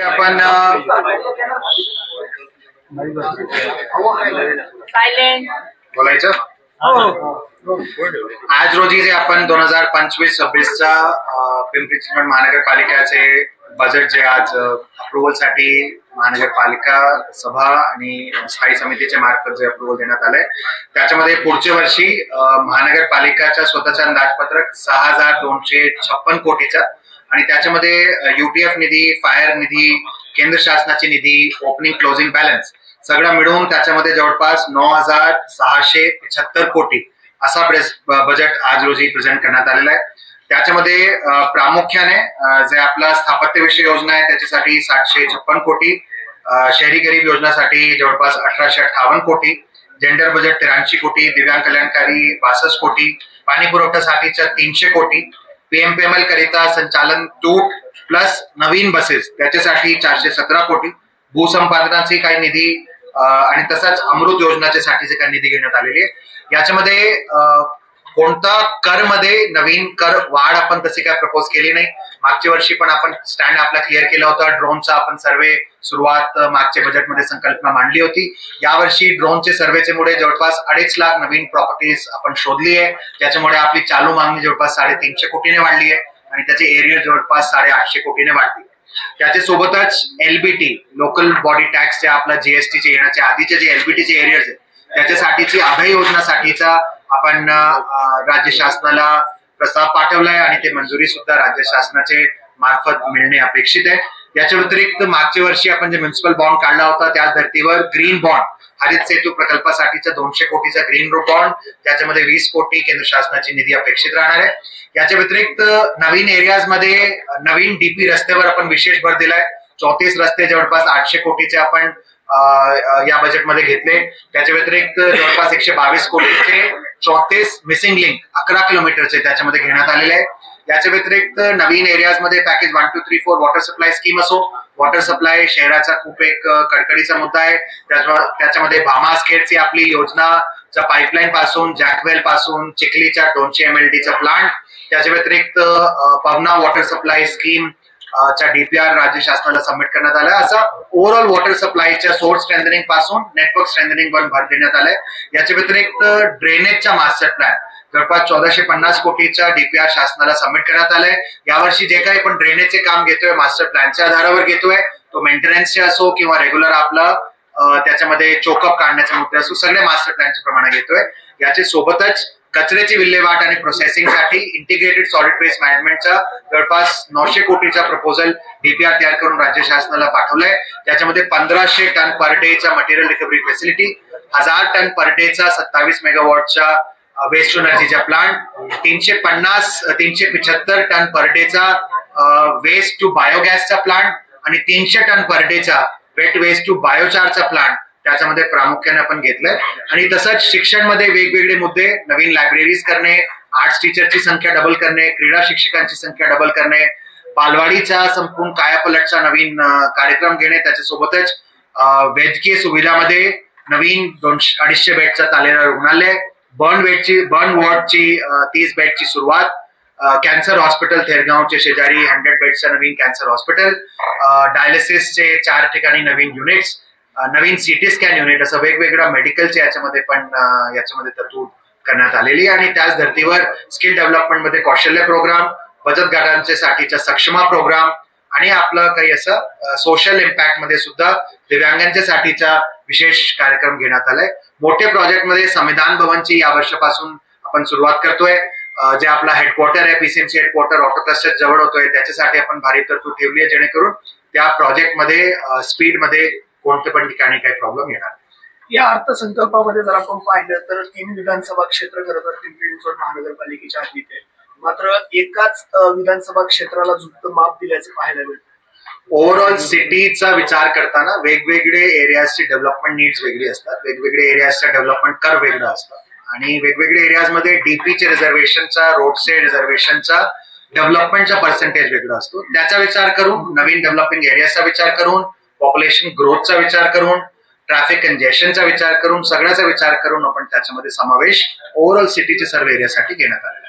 आपण बोलायचं? आज रोजी जे आपण दोन हजार पंचवीस सव्वीसचा पिंपरी चिंचवड महानगरपालिकाचे बजेट जे आज अप्रुव्हलसाठी महानगरपालिका सभा आणि स्थायी समितीच्या मार्फत जे अप्रुव्हल देण्यात आलंय त्याच्यामध्ये पुढच्या वर्षी महानगरपालिकाच्या स्वतःचं अंदाजपत्रक सहा हजार दोनशे छप्पन कोटीचा आणि त्याच्यामध्ये युटीएफ निधी फायर निधी केंद्र शासनाची निधी ओपनिंग क्लोजिंग बॅलन्स सगळं मिळून त्याच्यामध्ये जवळपास नऊ हजार सहाशे पंच्याहत्तर कोटी असा बजेट आज रोजी प्रेझेंट करण्यात आलेला आहे. त्याच्यामध्ये प्रामुख्याने जे आपला स्थापत्यविषय योजना आहे त्याच्यासाठी सातशे छप्पन कोटी शहरी गरीब योजनासाठी जवळपास अठराशे अठ्ठावन्न कोटी जेंडर बजेट त्र्याऐंशी कोटी दिव्यांग कल्याणकारी बासष्ट कोटी पाणी पुरवठ्यासाठीच्या तीनशे कोटी पीएमपीएमएल करिता संचालन तूट प्लस नवीन बसेस त्याच्यासाठी चारशे सतरा कोटी. भूसंपादनाचे काही निधी आणि तसंच अमृत योजनाच्या साठीचे काही निधी घेण्यात आलेली आहे याच्यामध्ये अ, कोणता कर मध्ये नवीन कर वाढ आपण तशी काय प्रपोज केली नाही. मागच्या वर्षी पण आपण स्टँड आपला क्लिअर केला होता. ड्रोनचा आपण सर्वे सुरुवात मागच्या बजेटमध्ये संकल्पना मांडली होती. यावर्षी ड्रोनचे सर्वेचे मुळे जवळपास अडीच लाख नवीन प्रॉपर्टीज आपण शोधली आहे. त्याच्यामुळे आपली चालू मागणी जवळपास साडेतीनशे कोटीने वाढली आहे आणि त्याचे एरिया जवळपास साडेआठशे कोटीने वाढली त्याच्या सोबतच एलबीटी लोकल बॉडी टॅक्स जे आपला जीएसटीचे येण्याच्या आधीचे जे एलबीटीचे एरियाज आहेत त्याच्यासाठीची अभय योजनासाठीचा आपण राज्य शासनाला प्रस्ताव पाठवलाय आणि ते मंजुरी सुद्धा राज्य शासनाचे मार्फत मिळणे अपेक्षित आहे. याच्या व्यतिरिक्त मागच्या वर्षी आपण जे म्युन्सिपल बॉन्ड काढला होता त्याच धर्तीवर ग्रीन बॉन्ड हरित सेतू प्रकल्पासाठीचा दोनशे कोटीचा ग्रीन बॉन्ड त्याच्यामध्ये वीस कोटी केंद्र शासनाची निधी अपेक्षित राहणार आहे. याच्या व्यतिरिक्त नवीन एरियाजमध्ये नवीन डीपी रस्त्यावर आपण विशेष भर दिलाय. चौतीस रस्ते जवळपास आठशे कोटीचे आपण या बजेटमध्ये घेतले. त्याच्या व्यतिरिक्त जवळपास एकशे बावीस कोटीचे चौतीस मिसिंग लिंक अकरा किलोमीटरचे त्याच्यामध्ये घेण्यात आलेले आहे याच्या व्यतिरिक्त नवीन एरियाजमध्ये package one two three four water supply scheme असो. वॉटर सप्लाय शहराचा खूप एक कडकडीचा मुद्दा आहे. त्याच्यामध्ये भामास आपली योजना पाईपलाईन पासून जॅकवेल पासून चिखलीच्या दोनशे एम एल डीचा प्लांट त्याच्या व्यतिरिक्त पवना वॉटर सप्लाय स्कीम च्या डीपीआर राज्य शासनाला सबमिट करण्यात आलाय. असं ओव्हरऑल वॉटर सप्लायच्या सोर्स स्ट्रेंथनिंगपासून नेटवर्क स्ट्रेंथनिंग वर भर देण्यात आलाय. याच्या व्यतिरिक्त ड्रेनेजचा मास्टर प्लॅन जवळपास चौदाशे पन्नास कोटीचा डीपीआर शासनाला सबमिट करण्यात आलाय. यावर्षी जे काही आपण ड्रेनेजचे काम घेतोय मास्टर प्लॅनच्या आधारावर घेतोय तो मेंटेनन्सचे असो किंवा रेग्युलर आपलं त्याच्यामध्ये चोकअप काढण्याचे मुद्दे असो सगळे मास्टर प्लॅनच्या प्रमाणे घेतोय. याचे सोबतच कचऱ्याची विल्हेवाट आणि प्रोसेसिंगसाठी इंटिग्रेटेड सॉलिड वेस्ट मॅनेजमेंटचा जवळपास नऊशे कोटीचा प्रपोजल डीपीआर तयार करून राज्य शासनाला पाठवलाय. त्याच्यामध्ये पंधराशे टन पर डेचा मटेरियल रिकव्हरी फॅसिलिटी हजार टन पर डेचा सत्तावीस मेगावॉटच्या वेस्ट टू एनर्जीचा प्लांट तीनशे पन्नास तीनशे पिछत्तर टन पर डेचा वेस्ट टू बायोगॅसचा प्लांट आणि तीनशे टन पर डेचा वेट वेस्ट टू बायोचारचा प्लांट त्याच्यामध्ये प्रामुख्याने आपण घेतलंय. आणि तसंच शिक्षणमध्ये वेगवेगळे मुद्दे नवीन लायब्ररीज करणे आर्ट्स टीचरची संख्या डबल करणे क्रीडा शिक्षकांची संख्या डबल करणे बालवाडीचा संपूर्ण कायापलटचा नवीन कार्यक्रम घेणे त्याच्यासोबतच वैद्यकीय सुविधामध्ये नवीन दोनशे अडीचशे बेडचा तालेरा रुग्णालय बर्न बेडची बर्न वॉर्डची तीस बेडची सुरुवात कॅन्सर हॉस्पिटल थेरगावचे शेजारी हंड्रेड बेडचं नवीन कॅन्सर हॉस्पिटल डायलिसिसचे चार ठिकाणी नवीन युनिट्स नवीन सिटी स्कॅन युनिट असं वेगवेगळ्या मेडिकलच्या याच्यामध्ये पण याच्यामध्ये तरतूद करण्यात आलेली आहे. आणि त्याच धर्तीवर स्किल डेव्हलपमेंटमध्ये कौशल्य प्रोग्राम बचत गटांच्या साठीच्या सक्षमा प्रोग्राम आणि आपलं काही असं सोशल इम्पॅक्टमध्ये सुद्धा दिव्यांगांच्या साठीचा विशेष कार्यक्रम घेण्यात आलाय. मोठे प्रोजेक्टमध्ये संविधान भवनची या वर्षापासून आपण सुरुवात करतोय. जे आपला हेडक्वार्टर आहे पीसीएमसी हेडक्वार्टर ऑटोकस्टर जवळ होतोय. त्याच्यासाठी आपण भारी तरतूद ठेवली आहे जेणेकरून त्या प्रोजेक्टमध्ये स्पीडमध्ये कोणत्या पण ठिकाणी काही प्रॉब्लेम येणार. या अर्थसंकल्पामध्ये जर आपण पाहिलं तर तीन विधानसभा क्षेत्र खरं तर पिंपरी चिंचवड महानगरपालिकेच्या हद्दीत आहे. मात्र एकाच विधानसभा क्षेत्राला झुकतं माप दिल्याचं पाहायला मिळतं. ओव्हरऑल सिटीचा विचार करताना वेगवेगळे एरियाजची डेव्हलपमेंट नीड्स वेगळी असतात. वेगवेगळे एरियाजचा डेव्हलपमेंट कर वेगळं असतं. आणि वेगवेगळे एरियाजमध्ये डीपीचे रिझर्वेशनचा रोडचे रिझर्वेशनचा डेव्हलपमेंटचा पर्सेंटेज वेगळा असतो. त्याचा विचार करून नवीन डेव्हलपिंग एरियाचा विचार करून पॉप्युलेशन ग्रोथचा विचार करून ट्रॅफिक कंजेशनचा विचार करून सगळ्याचा विचार करून आपण त्याच्यामध्ये समावेश ओव्हरऑल सिटीचे सर्व एरियासाठी घेण्यात आलेला